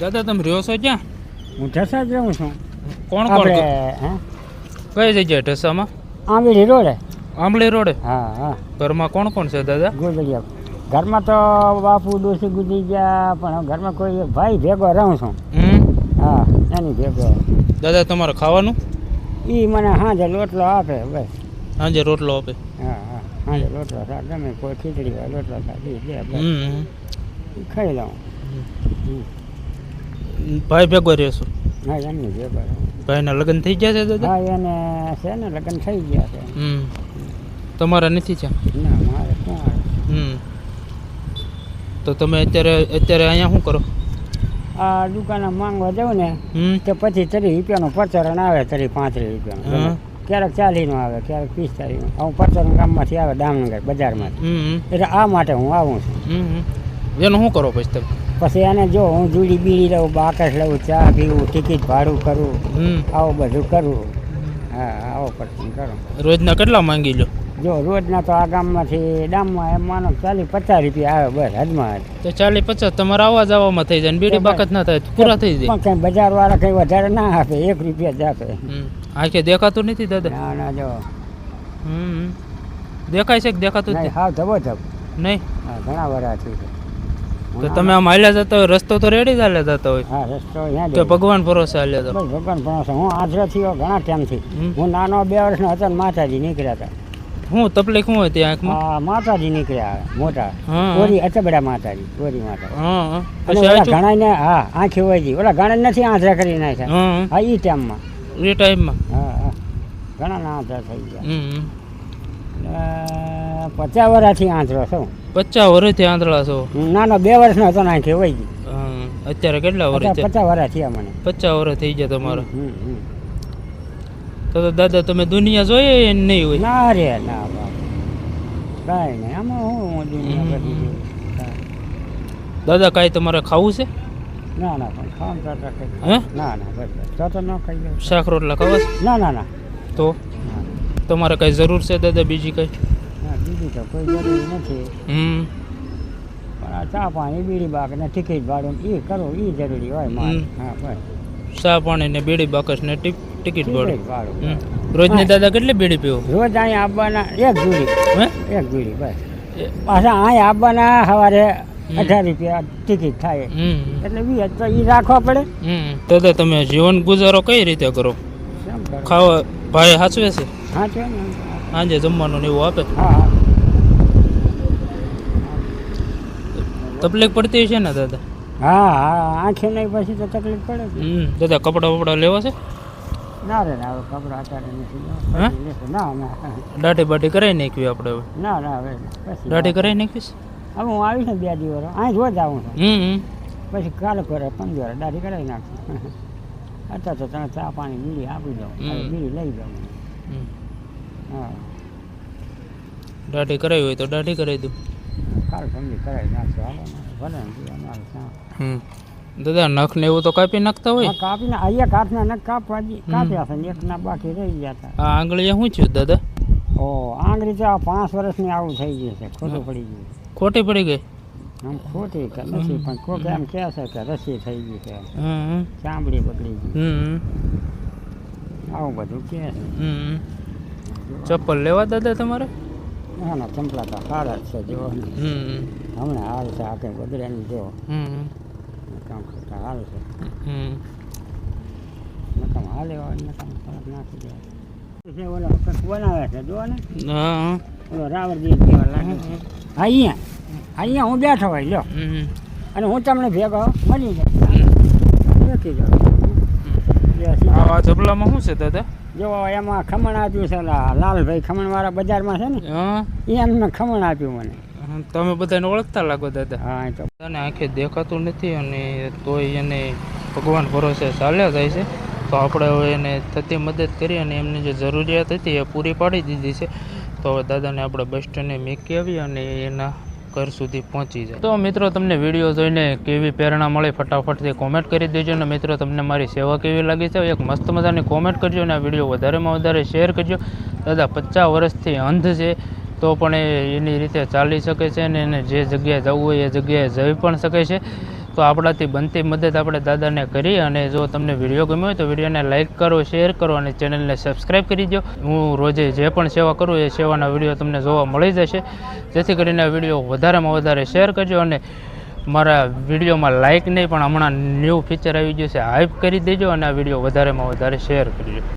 દાદા તમે રહ્યો છો ક્યાં? હું ઢસા જ રહું છું. કોણ કોણ કઈ જગ્યાએ? ઢસામાં? આંબળી રોડે. આંબલી રોડે? હા હા. ઘરમાં કોણ કોણ છે દાદા? ગોદડિયા. ઘરમાં તો બાપુ ડોસી ગુજરી ગયા પણ ઘરમાં કોઈ ભાઈ ભેગો રહું છું. હા એની ભેગો. દાદા તમારે ખાવાનું? એ મને હાજે લોટલો આપે બસ. સાંજે રોટલો આપે? હા હા. હાજે લોટલો શાક ગમે કોઈ ખીચડી હોય ઈ ખાઈ લઉં. ભાઈ ભેગો રહેશો? હા એમને ભેગો રહું. ભાઈના લગ્ન થઈ ગયા છે દાદા? હા એને છે ને લગ્ન થઈ ગયા છે. હમ. તમારા નથી છે? ના મારે આવે? હમ. તો તમે અત્યારે અત્યારે અહીંયા શું કરો? આ દુકાને માંગવા જાઉં ને હમ. તો પછી ત્રીસ રૂપિયાનો પરચરણ આવે ત્રીસ પાંત્રીસ રૂપિયાનો. ક્યારેક ચાલીનો આવે ક્યારેક પિસ્તાલીસનું હું પરચરણ ગામમાંથી આવે દામનગર બજારમાંથી. એટલે આ માટે હું આવું છું. એનું શું કરો પછી તમે? પછી એને જો હું જુડી બીડી લઉં બાકસ લઉં ચા પીવું ટિકિટ ભાડું કરું આવું બધું કરું. હા આવો પરચરણ કરું. રોજના કેટલા માંગી લો? જો રોજના તો આ ગામમાંથી ડામમાં એમ માનો ચાલીસ પચાસ રૂપિયા આવે બસ હદમાં હદ. તો ચાલી પચાસ તમારે આવવા જવામાં થઈ જાય ને બીડી બાકત ના થાય પૂરા થઈ જાય. કઈ બજાર બજારવાળા કઈ વધારે ના આપે એક રૂપિયા જ આપે. આખે દેખાતું નથી દાદા? ના ના જો. હમ દેખાય છે કે દેખાતું નહીં હાવ ધબો ધબ. નહીં? હા ઘણા વરાથી છે. તો તમે આમ હાલ્યા જતા હોય રસ્તો તો રેડી જ હાલ્યા જતા હોય. હા રસ્તો તો ભગવાન ભરોસે હાલ્યા જતા ભગવાન ભરોસે. હું આશરો થયો ઘણા ટાઈમથી. હું નાનો બે વર્ષનો હતો ને માતાજી નીકળ્યા હતા. હું? તકલીફ શું હોય ત્યાં આંખમાં? માતાજી નીકળ્યા મોટા. હા. ઓરી અચબડા માતાજી ઓરી માતા હા હા. ઓલા ઘણા ને હા આંખી હોય ગઈ ઓલા ઘણા નથી આંધળા કરી નાખ્યા. હા એ ઈ ટાઈમમાં. એ ટાઈમમાં? હા હા. ઘણા ના આંધળા થઈ ગયા. પચાસ વર્ષથી આંધળો છો. પચાસ વર્ષથી આંધળા છો? ના ના બે વર્ષનો હતો ને હોય ગઈ અત્યારે કેટલા વર્ષ પચાસ વર્ષ થયા મને. પચાસ વર્ષ થઈ ગયા તમારા. તો તો દાદા તમે દુનિયા જોઈએ નહીં હોય? ના રે ના કાંઈ નહીં આમાં હું દુનિયા દાદા કાંઈ તમારે ખાવું છે? ના ના પણ ખાવાનું તો તો કંઈ ના ના બસ તો તો ન ખાઈ શાક રોટલા ખાવા ના ના ના. તો? તમારે કાંઈ જરૂર છે દાદા બીજી કઈ? બીજું તો કોઈ જરૂરી નથી. હમ. પણ આ ચા પાણી બીડી બાક ને ટિકિટ ભાડું એ કરો એ જરૂરી હોય મારે. હા બસ. ચા પાણી ને બીડી બાકસ ને ટિકિટ ભાડું. રોજ. રોજની દાદા કેટલી બીડી પીવો? રોજ અહીંયા આવવાના એક જોડી હે? એક જોડી બસ. પાછા અહીંયા આવવાના સવારે અઢાર રૂપિયા ટિકિટ થાય. એટલે વીસ તો એ રાખવા પડે. તો દાદા તમે જીવન ગુજારો કઈ રીતે કરો? ખાવા ભાઈ સાચવે છે? છે ને. સાંજે જમવાનું ને એવું આપે? હા હા તકલીફ પડતી છે ને દાદા? હા હા આંખે નહીં પછી તો તકલીફ પડે હમ દાદા કપડા બપડા લેવા છે? ના રે ના હવે કપડાં અત્યારે નથી. ના ના દાઢી બાઢી કરાવી નાખવી આપણે હવે? ના ના હવે દાઢી કરાવી નાખીશ? હવે હું આવીશ ને બે દિવસ. અહીં જ આવું છું. હમ પછી કાલે કરે પંદર દાઢી કરાવી નાખશું. અત્યારે તો તમે ચા પાણી બીડી આપી દઉં. બીડી લઈ હમ. હા. દાઢી કરાવી હોય તો દાઢી કરાવી દઉં. કરાવી નાખશું હાલો ભલે દાદા નખ ને એવું તો કાપી નાખતા હોય? કાપીને અહીંયા કાપના નખ કાપવા કાપ્યા છે ને એકના બાકી રહી ગયા હતા. આ શું થયું દાદા? ઓ આંગળી તો આ પાંચ વર્ષની આવું થઈ ગયું છે ખોટું પડી ગયું. ખોટી પડી ગઈ? આમ ખોટી કે નથી પણ કોક એમ કહે છે કે રસી થઈ ગઈ છે. ચામડી બગડી ગઈ. આવું બધું કહે છે. ચપ્પલ લેવા દાદા તમારે? ના ના ચંપલા તો સારા જ છે જો હમ. હમણાં હાલ છે આ કંઈ બગડે નહીં જો કામ કરતા હાલ છે. નકામ હાલે હોય નકામ ફરક નાખી દે. છે ઓલો કંઈક બનાવે છે જો ને. ઓલો રાવરજી જેવા લાગે અહીંયા. અહીંયા હું બેઠો હોય જો અને હું તમને ભેગો મળી જાય બેસી જાઉં. બેસી જાઉં. આ શું છે દાદા? જો એમાં ખમણ આપ્યું છે લાલભાઈ ખમણ વાળા બજારમાં છે ને એમને ખમણ આપ્યું મને. તમે બધાને ઓળખતા લાગો દાદા. હા તો. બધાને આંખે દેખાતું નથી અને તોય એને ભગવાન ભરોસે ચાલ્યા જાય છે. તો આપણે હવે એને થતી મદદ કરી અને એમની જે જરૂરિયાત હતી એ પૂરી પાડી દીધી છે. તો હવે દાદાને આપણે બસ સ્ટેન્ડે મૂકી આવી અને એના ઘર સુધી પહોંચી જાય. તો મિત્રો, તમને વીડિયો જોઈને કેવી પ્રેરણા મળે ફટાફટથી કોમેન્ટ કરી દેજો અને મિત્રો, તમને મારી સેવા કેવી લાગી છે, એક મસ્ત મજાની કોમેન્ટ કરજો અને આ વીડિયો વધારેમાં વધારે શેર કરજો. દાદા, પચાસ વર્ષથી અંધ છે, તો પણ એની રીતે ચાલી શકે છે અને એને જે જગ્યાએ જવું હોય એ જગ્યાએ જઈ પણ શકે છે. તો આપણાથી બનતી મદદ આપણે દાદાને કરી અને જો તમને વીડિયો ગમ્યો હોય તો વિડીયોને લાઇક કરો, શેર કરો અને ચેનલને સબસ્ક્રાઈબ કરી દો હું રોજે જે પણ સેવા કરું એ સેવાના વીડિયો તમને જોવા મળી જશે. જેથી કરીને વીડિયો વધારેમાં વધારે શેર કરજો અને મારા વિડીયોમાં લાઇક નહીં પણ હમણાં ન્યૂ ફીચર આવી ગયું છે હાઇપ કરી દેજો અને આ વીડિયો વધારેમાં વધારે શેર કરજો